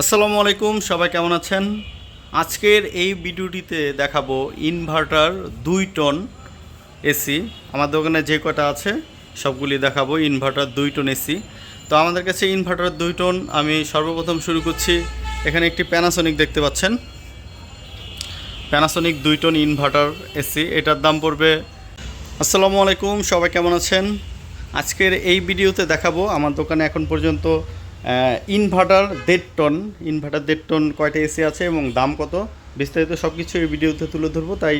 আসসালামু আলাইকুম, সবাই কেমন আছেন? আজকের এই ভিডিওটিতে দেখাবো ইনভার্টার দুই টন এসি আমার দোকানে যে কটা আছে, সবগুলি দেখাবো, ইনভার্টার দুই টন এসি তো আমাদের কাছে ইনভার্টার দুই টন, আমি সর্বপ্রথম শুরু করছি, এখানে একটি প্যানাসোনিক দেখতে পাচ্ছেন। প্যানাসোনিক দুই টন ইনভার্টার এসি এটার দাম পড়বে। আসসালামু আলাইকুম, সবাই কেমন আছেন? আজকের এই ভিডিওতে দেখাবো, আমার দোকানে এখন পর্যন্ত ইনভার্টার দেড় টন ইনভার্টার দেড় টন কয়টা এসি আছে এবং দাম কত? বিস্তারিত সব কিছু এই ভিডিওতে তুলে ধরবো, তাই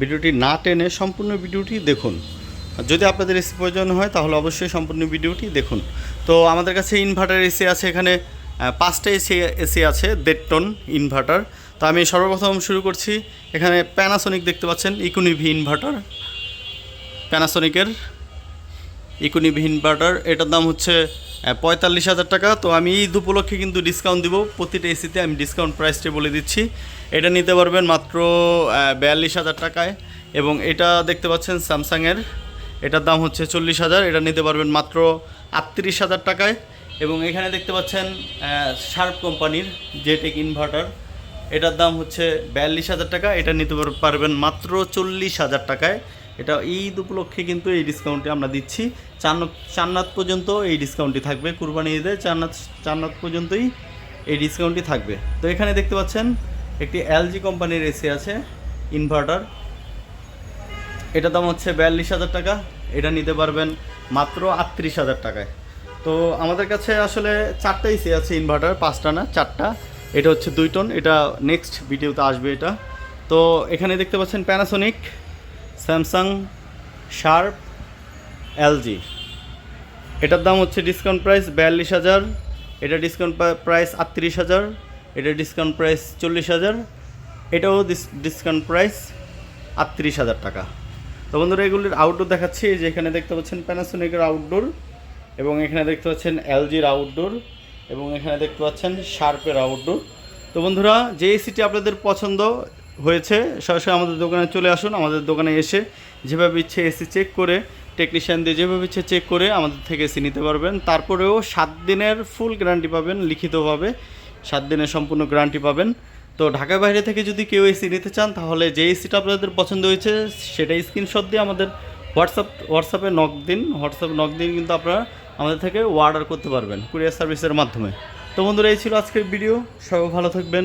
ভিডিওটি না টেনে সম্পূর্ণ ভিডিওটি দেখুন। যদি আপনাদের এসি প্রয়োজন হয়, তাহলে অবশ্যই সম্পূর্ণ ভিডিওটি দেখুন। তো আমাদের কাছে ইনভার্টার এসি আছে এখানে পাঁচটা এসি এসি আছে, দেড় টন ইনভার্টার তো আমি সর্বপ্রথম শুরু করছি। এখানে প্যানাসোনিক দেখতে পাচ্ছেন ইকোনিভি ইনভার্টার প্যানাসোনিকের ইকোনিভি ইনভার্টার এটার দাম হচ্ছে পঁয়তাল্লিশ হাজার টাকা। তো আমি ঈদ উপলক্ষে কিন্তু ডিসকাউন্ট দিব। প্রতিটা এসিতে আমি ডিসকাউন্ট প্রাইসটা বলে দিচ্ছি। এটা নিতে পারবেন মাত্র বিয়াল্লিশ হাজার টাকায়। এবং এটা দেখতে পাচ্ছেন স্যামসাংয়ের। এটার দাম হচ্ছে চল্লিশ হাজার। এটা নিতে পারবেন মাত্র আটত্রিশ হাজার টাকায়। এবং এখানে দেখতে পাচ্ছেন শার্প কোম্পানির জেটেক ইনভার্টার এটার দাম হচ্ছে বিয়াল্লিশ হাজার টাকা। এটা নিতে পার- পারবেন মাত্র চল্লিশ হাজার টাকায়। এটা ঈদ উপলক্ষে কিন্তু এই ডিসকাউন্টটি আমরা দিচ্ছি। চান্নাত চান্নাত পর্যন্ত এই ডিসকাউন্টটি থাকবে। কুরবানি ঈদে চান্নাত চান্নাত পর্যন্তই এই ডিসকাউন্টটি থাকবে। তো এখানে দেখতে পাচ্ছেন, একটি এলজি কোম্পানির এসি আছে ইনভার্টার এটা দাম হচ্ছে বিয়াল্লিশ হাজার টাকা। এটা নিতে পারবেন মাত্র আটত্রিশ হাজার টাকায়। তো আমাদের কাছে আসলে চারটা এসি আছে ইনভার্টার পাঁচটা না, চারটা। এটা হচ্ছে দুই টন এটা নেক্সট ভিডিওতে আসবে এটা। তো এখানে দেখতে পাচ্ছেন প্যানাসোনিক স্যামসাং শার্প এলজি। এটার দাম হচ্ছে ডিসকাউন্ট প্রাইস বিয়াল্লিশ হাজার, এটা ডিসকাউন্ট প্রাইস আটত্রিশ হাজার, এটা ডিসকাউন্ট প্রাইস চল্লিশ হাজার, এটাও ডিসকাউন্ট প্রাইস আটত্রিশ হাজার টাকা। তো বন্ধুরা, এগুলির আউটডোর দেখাচ্ছি। যে এখানে দেখতে পাচ্ছেন প্যানাসোনিকের আউটডোর এবং এখানে দেখতে পাচ্ছেন এলজির আউটডোর এবং এখানে দেখতে পাচ্ছেন শার্পের আউটডোর তো বন্ধুরা, যে এসিটি আপনাদের পছন্দ হয়েছে, সরাসরি আমাদের দোকানে চলে আসুন, আমাদের দোকানে এসে যেভাবে ইচ্ছে এসি চেক করে টেকনিশিয়ান দিয়ে যেভাবে ইচ্ছে চেক করে আমাদের থেকে এসি নিতে পারবেন। তারপরেও সাত দিনের ফুল গ্যারান্টি পাবেন, লিখিতভাবে সাত দিনের সম্পূর্ণ গ্যারান্টি পাবেন। তো ঢাকার বাইরে থেকে যদি কেউ এসি নিতে চান, তাহলে যে এসিটা আপনাদের পছন্দ হয়েছে, সেটাই স্ক্রিনশট দিয়ে আমাদের হোয়াটসঅ্যাপ হোয়াটসঅ্যাপে নক দিন। হোয়াটসঅ্যাপ নক দিন কিন্তু আপনারা আমাদের থেকে অর্ডার করতে পারবেন কুরিয়ার সার্ভিসের মাধ্যমে। তো বন্ধুরা, এই ছিল আজকের ভিডিও সবাই ভালো থাকবেন।